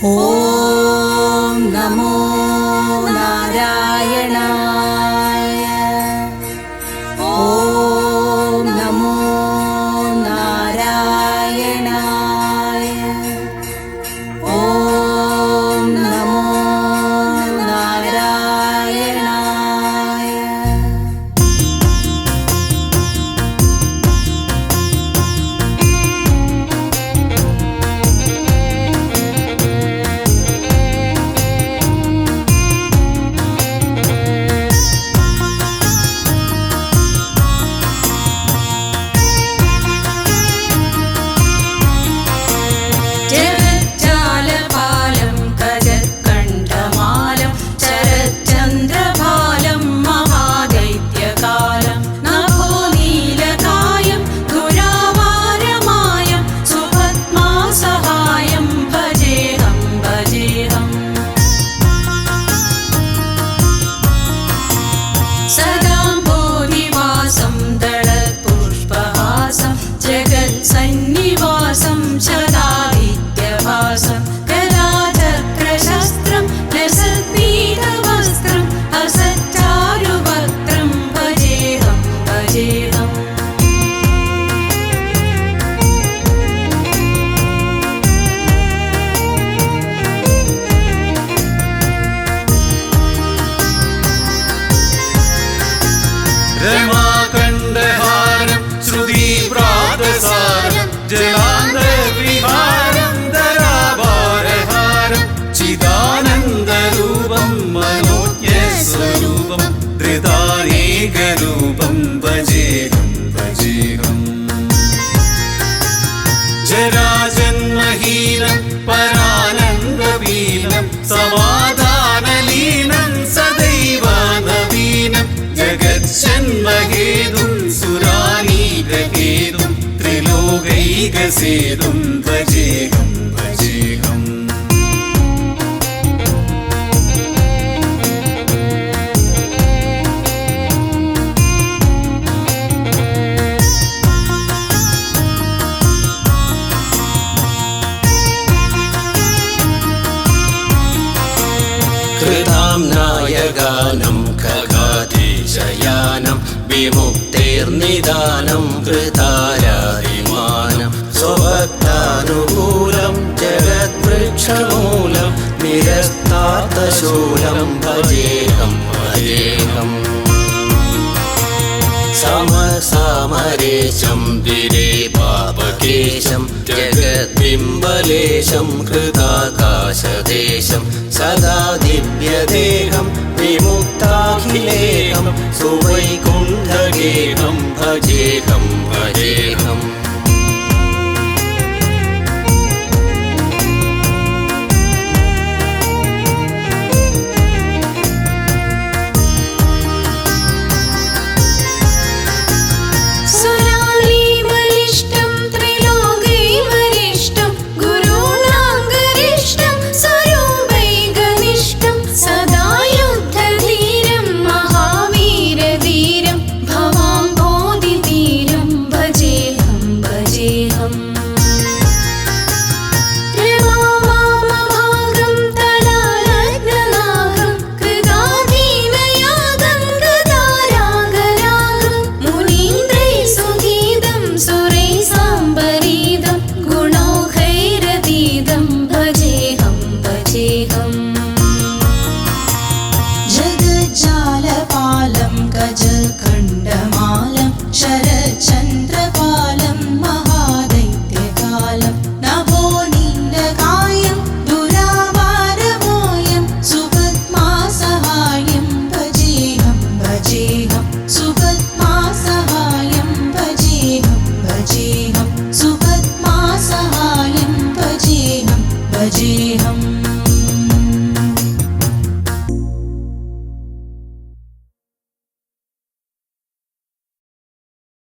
Oh. did I? മൂകൈക സേതും ഭജേഹം ഭജേഹം ായകാനം ഖഗാദേശയാനം വിമുക്തിർനിദാനം കൃതാരായ स्वभक्तानुकूलं जगद्वृक्षमूलं निरस्तार्थशूलं भजेहं भजेहम् समसामरेशं विरेपापकेशं जगद्बिम्बलेशं कृताकाशदेशं सदा दिव्यदेहं विमुक्ताखिलेहं सुवैकुण्ठगेहं भजेहं भजेहम् लम् गजखण्डमालम् शरचन्द्रपालम् महादैत्यकालम् नवोनिन्दकायम् दुरावारमायम् सुपद्मा सहायम् भजेहं भजेहम् सुपद्मा सहायम् भजेहं भजेहम् सुपद्मा सहायम् भजेहम् भजेहम्